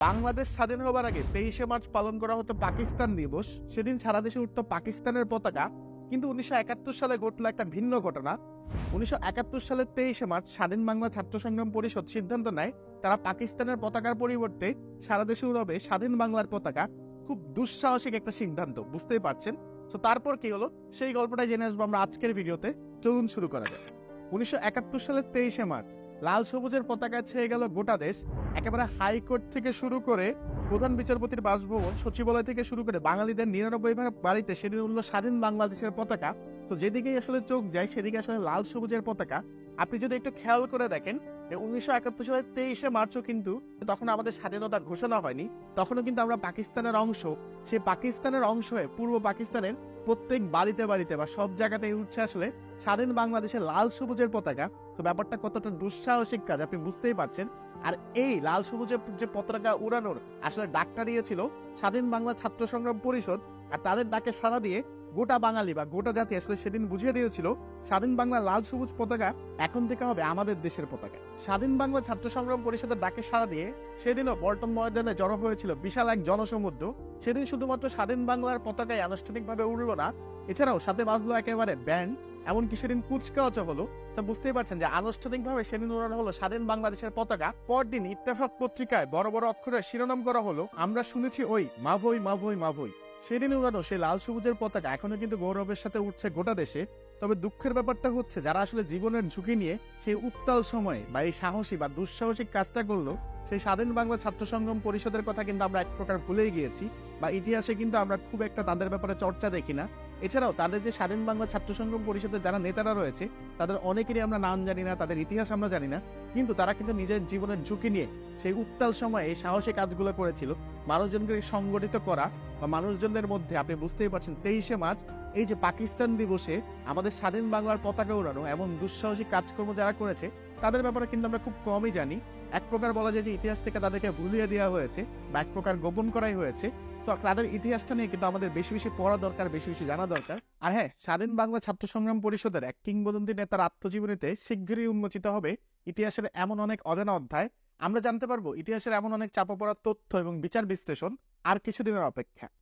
বাংলাদেশ স্বাধীন হবার আগে তেইশে মার্চ পালন করা হতো পাকিস্তান দিবস। সেদিন সারা দেশে উঠতো পাকিস্তানের পতাকা। কিন্তু উনিশশো একাত্তর সালে ঘটলো একটা ভিন্ন ঘটনা। উনিশশো একাত্তর সালের তেইশে মার্চ স্বাধীন বাংলা ছাত্র সংগ্রাম পরিষদ সিদ্ধান্ত নেয়, তারা পাকিস্তানের পতাকার পরিবর্তে সারা দেশে উড়াবে স্বাধীন বাংলার পতাকা। খুব দুঃসাহসিক একটা সিদ্ধান্ত, বুঝতেই পারছেন? তো তারপর কি হলো? সেই গল্পটা জেনে আসব আমরা আজকের ভিডিওতে। চলুন শুরু করা যাক। উনিশশো একাত্তর সালের তেইশে মার্চ, লাল সবুজের পতাকা ছেয়ে গেল গোটা দেশ। একেবারে হাইকোর্ট থেকে শুরু করে প্রধান বিচারপতির বাসভবন, সচিবালয় থেকে শুরু করে বাঙালিদের নিরানব্বই ভাগ বাড়িতে সেদিন উঠল স্বাধীন বাংলাদেশের পতাকা। তো যেদিকেই আসলে চোখ যায়, সেদিকে আসলে লাল সবুজের পতাকা। আপনি যদি একটু খেয়াল করে দেখেন উনিশশো একাত্তর সালের তেইশে মার্চও কিন্তু তখন আমাদের স্বাধীনতা ঘোষণা হয়নি। তখনও কিন্তু আমরা পাকিস্তানের অংশ। সেই পাকিস্তানের অংশ হয়ে পূর্ব পাকিস্তানের প্রত্যেক বাড়িতে বাড়িতে বা সব জায়গাতেই উঠছে আসলে স্বাধীন বাংলাদেশের লাল সবুজের পতাকা। তো ব্যাপারটা কতটা দুঃসাহসিক কাজ আপনি বুঝতেই পারছেন। আর এই লাল সবুজের যে পতাকা উড়ানোর আসলে ডাকটা দিয়েছিল স্বাধীন বাংলা ছাত্র সংগ্রাম পরিষদ। আর তাদের ডাকে সাড়া দিয়ে গোটা বাঙালি বা গোটা জাতি আসলে সেদিন বুঝিয়ে দিয়েছিল, স্বাধীন বাংলা লাল সবুজ পতাকা এখন থেকে হবে আমাদের দেশের পতাকা। স্বাধীন বাংলা ছাত্র সংগ্রাম পরিষদের ডাকে সাড়া দিয়ে সেদিনও বল্টন ময়দানে জড়ো হয়েছিল বিশাল এক জনসমুদ্র। সেদিন শুধুমাত্র স্বাধীন বাংলার পতাকায় আনুষ্ঠানিকভাবে উড়লো না, এছাড়াও সাথে বাজলো একেবারে ব্যান্ড, এমনকি সেদিন কুচকাওয়াচা হলো। বুঝতেই পারছেন যে আনুষ্ঠানিকভাবে সেদিন উড়ানো হলো স্বাধীন বাংলাদেশের পতাকা। পরদিন ইত্তেফাক পত্রিকায় বড় বড় অক্ষরে শিরোনাম করা হলো, আমরা শুনেছি ওই মাভই মাভই মাভই সেদিন উড়ানো সেই লাল সবুজের পতাকা এখনও কিন্তু গৌরবের সাথে উঠছে গোটা দেশে। তবে দুঃখের ব্যাপারটা হচ্ছে, যারা আসলে জীবনের ঝুঁকি নিয়ে সেই উত্তাল সময়ে বা এই সাহসী বা দুঃসাহসিক কাজটা করল, সেই স্বাধীন বাংলা ছাত্র সংগ্রাম পরিষদের কথা কিন্তু আমরা এক প্রকার ভুলেই গিয়েছি বা ইতিহাসে কিন্তু আমরা খুব একটা তাদের ব্যাপারে চর্চা দেখি না। এছাড়াও তাদের যে স্বাধীন বাংলা ছাত্র সংগ্রাম পরিষদের যারা নেতারা রয়েছে, তাদের অনেকেরই আমরা নাম জানি না, তাদের ইতিহাস আমরা জানি না, কিন্তু তারা কিন্তু নিজের জীবনের ঝুঁকি নিয়ে সেই উত্তাল সময়ে সাহসী কাজগুলো করেছিল। মানুষজনকে সংগঠিত করা বা মানুষজনদের মধ্যে আপনি বুঝতেই পারছেন, তেইশে মার্চ, এই যে পাকিস্তান দিবসে আমাদের স্বাধীন বাংলার পতাকা উড়ানো এমন দুঃসাহসিক কাজকর্ম যারা করেছে, তাদের ব্যাপারে কিন্তু আমরা খুব কমই জানি। এক প্রকার বলা যায় যে ইতিহাস থেকে তাদেরকে ভুলিয়ে দেওয়া হয়েছে বা এক প্রকার গোপন করাই হয়েছে। তো তাদের ইতিহাসটা নিয়ে কিন্তু আমাদের বেশি বেশি পড়া দরকার, বেশি বেশি জানা দরকার। আর হ্যাঁ স্বাধীন বাংলা ছাত্র সংগ্রাম পরিষদের এক কিংবদন্তি নেতার আত্মজীবনীতে শীঘ্রই উন্মোচিত হবে ইতিহাসের এমন অনেক অজানা অধ্যায়। আমরা জানতে পারব ইতিহাসের এমন অনেক চাপা পড়া তথ্য এবং বিচার বিশ্লেষণ আর কিছুদিনের অপেক্ষা।